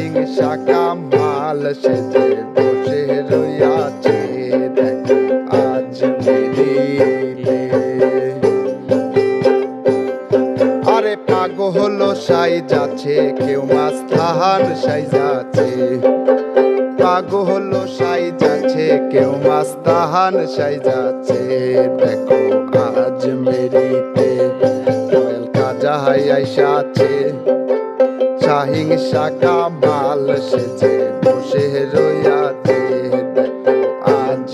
হিংসা কামাল সেজে বসে রইয়াছে। আজ মেরিতে আরে পাগো হলো সাই যাচ্ছে, কেউ মাছ থাহান সাই যাচ্ছে। পাগো হলো সাই যাচ্ছে, কেউ মাছ তাহান সাই যাচ্ছে। দেখো, আজ মেরিতে কাজা হাই আইসাছে সাহিংসা কামাল সেজে বসে রইয়াছে দেখো আজ!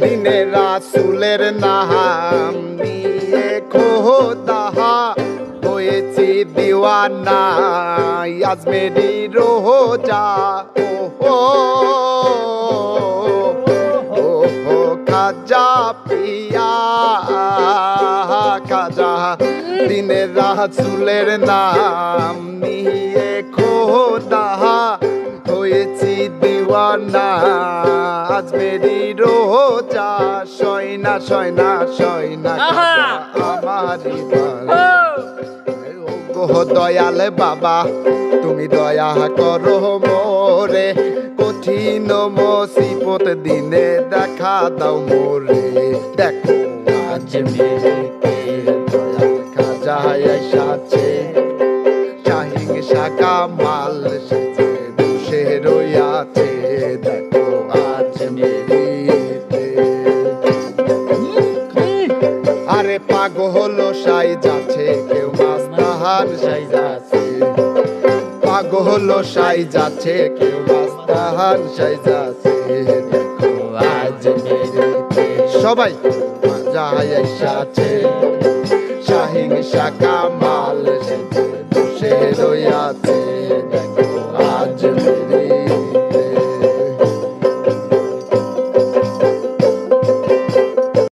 দিনে রাসুলের নাম নিয়ে দিওয়ানা আজমেরি রোজা ওহো ওহো খাজা পিয়া খাজা দিনে রাসুলের নাম নিয়ে খোদাহা হয়েছি দিওয়ানা আজমেরি রোজা সয়না সয়না সয়না! আমারি গো দয়াল বাবা তুমি দয়া করো মোরে। কঠিন মুসিবত দিনে দেখা দাও মোরে। দেখো আজ খাজা শাহিং শাকা মাল সেজে রইয়াছে। দেখো আজ আরে পাগো হলো সাই কেউ হার সাই যাচ্ছে, পাগল সাই যাচ্ছে, কেউ রাস্তা হার সাই যাচ্ছে। সবাই যায় সাথে শাহিন শাখা মাল সে রইয়াছে।